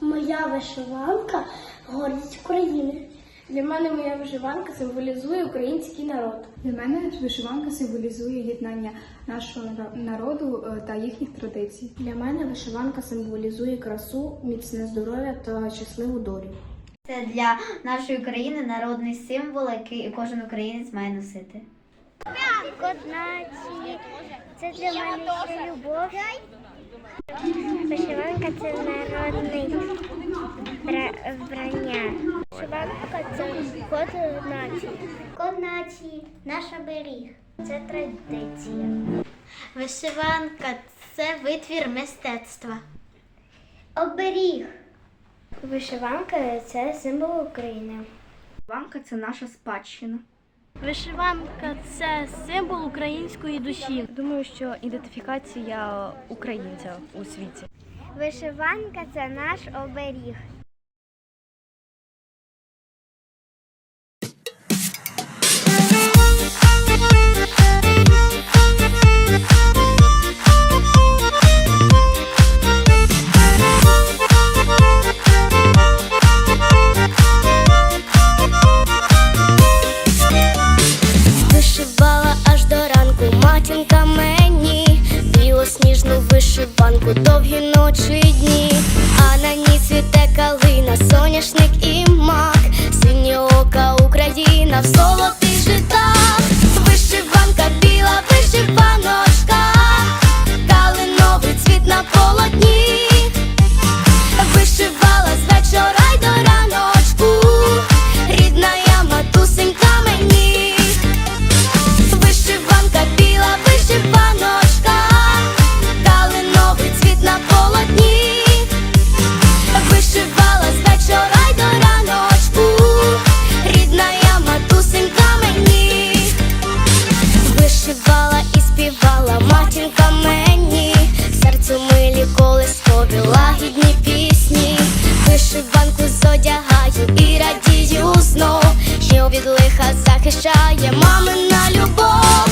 Моя вишиванка гордість України. Для мене моя вишиванка символізує український народ. Для мене вишиванка символізує єднання нашого народу е, та їхніх традицій. Для мене вишиванка символізує красу, міцне здоров'я та щасливу долю. Це для нашої країни народний символ, який кожен українець має носити. Код нації. Це для мене ще любов. Вишиванка це народний вбрання. Вишиванка це код нації. Код нації наш оберіг. Це традиція. Вишиванка це витвір мистецтва. Оберіг. Вишиванка це символ України. Вишиванка це наша спадщина. Вишиванка це символ української душі. Думаю, що ідентифікація українця у світі. Вишиванка це наш оберіг. Вишиванку, довгі ночі і дні, а на ній цвіте калина, соняшник і мак, синє ока Україна в золото від лиха захищає мамина любов.